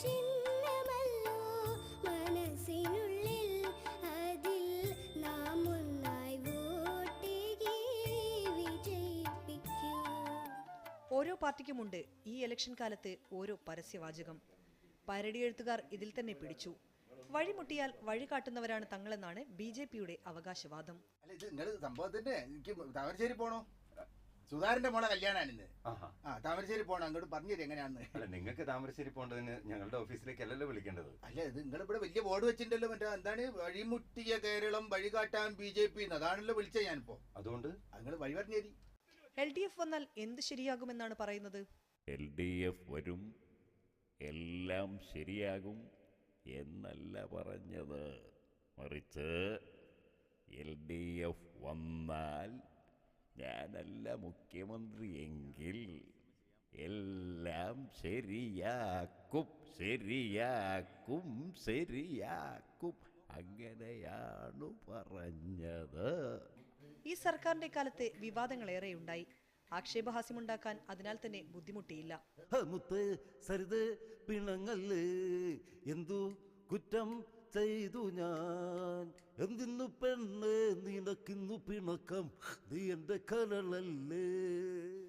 ചിഹ്നമല്ലോ മനസ്സിനുള്ളിൽ. അതിൽ നാം ഒന്നായി വോട്ടേകി വിജയിപ്പിക്കൂ. ഓരോ പാർട്ടിക്കുമുണ്ട് ഈ ഇലക്ഷൻ കാലത്ത് ഓരോ പരസ്യവാചകം. പരടി എഴുത്തുകാർ ഇതിൽ തന്നെ പിടിച്ചു. വഴിമുട്ടിയാൽ വഴി കാട്ടുന്നവരാണ് തങ്ങളെന്നാണ് ബി ജെ പിയുടെ അവകാശവാദം. അല്ല ഇത് നിങ്ങൾ സംഭവത്തിന്റെ എനിക്ക് താമരശ്ശേരി പോണോ? സുധാരന്റെ മോളെ കല്യാണമാണ് ഇന്ന്. ആ താമരശ്ശേരി പോണോ. അങ്ങോട്ട് പറഞ്ഞു എങ്ങനെയാണെന്ന് അല്ല നിങ്ങൾക്ക് താമരശ്ശേരി പോകേണ്ടതിന് ഞങ്ങളുടെ ഓഫീസിലേക്ക് അല്ലല്ലോ വിളിക്കേണ്ടത്? അല്ല ഇത് നിങ്ങൾ ഇവിടെ വലിയ ബോർഡ് വെച്ചിട്ടുണ്ടല്ലോ മറ്റേ എന്താണ് വഴിമുട്ടിയ കേരളം വഴികാട്ടാൻ ബി ജെ പി അതാണല്ലോ വിളിച്ചത് ഞാനിപ്പോ. അതുകൊണ്ട്? നിങ്ങൾ വഴി പറഞ്ഞു തരി. എൽ ഡി എഫ് വന്നാൽ എന്ത് ശരിയാകുമെന്നാണ് പറയുന്നത്? എൽ ഡി എഫ് വരും എല്ലാം ശരിയാകും എന്നല്ല പറഞ്ഞത്. മറിച്ച് എൽ ഡി എഫ് വന്നാൽ ഞാനല്ല മുഖ്യമന്ത്രി എങ്കിൽ എല്ലാം ശരിയാക്കും ശരിയാക്കും ശരിയാക്കും. അങ്ങനെയാണ് പറഞ്ഞത്. ഈ സർക്കാരിന്റെ കാലത്ത് വിവാദങ്ങൾ ഏറെ ഏറെയുണ്ടായി ആക്ഷേപഹാസ്യമുണ്ടാക്കാൻ അതിനാൽ തന്നെ ബുദ്ധിമുട്ടിയില്ല. മുത്ത് സരിത് പിണങ്ങൽ എന്തു കുറ്റം ചെയ്തു ഞാൻ? എന്തിന്നു പെണ്ണ് നിനക്കിന്നു പിണക്കം. നീ എന്റെ കരളല്ലേ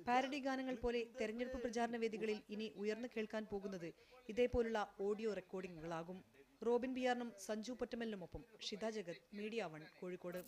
പാരഡി ഗാനങ്ങൾ പോലെ തെരഞ്ഞെടുപ്പ് പ്രചാരണ വേദികളിൽ ഇനി ഉയർന്നു കേൾക്കാൻ പോകുന്നത് ഇതേപോലുള്ള ഓഡിയോ റെക്കോർഡിംഗുകളാകും റോബിൻ ബിയാറിനും സഞ്ജു പൊറ്റമലിനുമൊപ്പം ഷിത ജഗത് മീഡിയ വൺ കോഴിക്കോട്.